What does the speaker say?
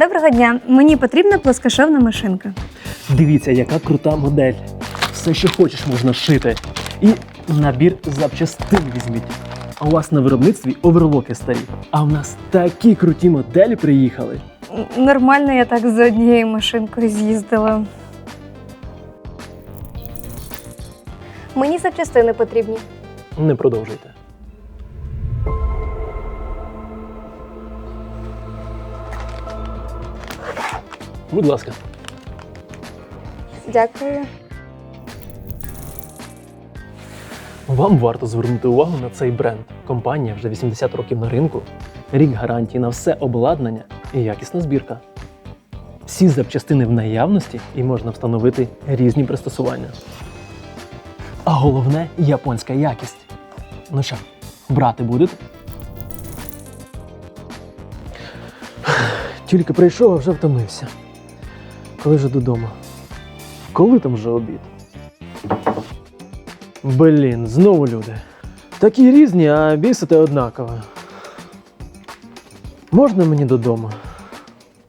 Доброго дня. Мені потрібна плоскошовна машинка. Дивіться, яка крута модель. Все, що хочеш, можна шити. І набір запчастин візьміть. А у вас на виробництві оверлоки старі. А в нас такі круті моделі приїхали. Нормально я так за однією машинкою з'їздила. Мені запчастини потрібні. Не продовжуйте. Будь ласка. Дякую. Вам варто звернути увагу на цей бренд. Компанія вже 80 років на ринку, рік гарантії на все обладнання і якісна збірка. Всі запчастини в наявності і можна встановити різні пристосування. А головне японська якість. Ну що, брати будете? Тільки прийшов, а вже втомився. Коли вже додому? Коли там вже обід? Блін, знову люди. Такі різні, а бісити однаково. Можна мені додому?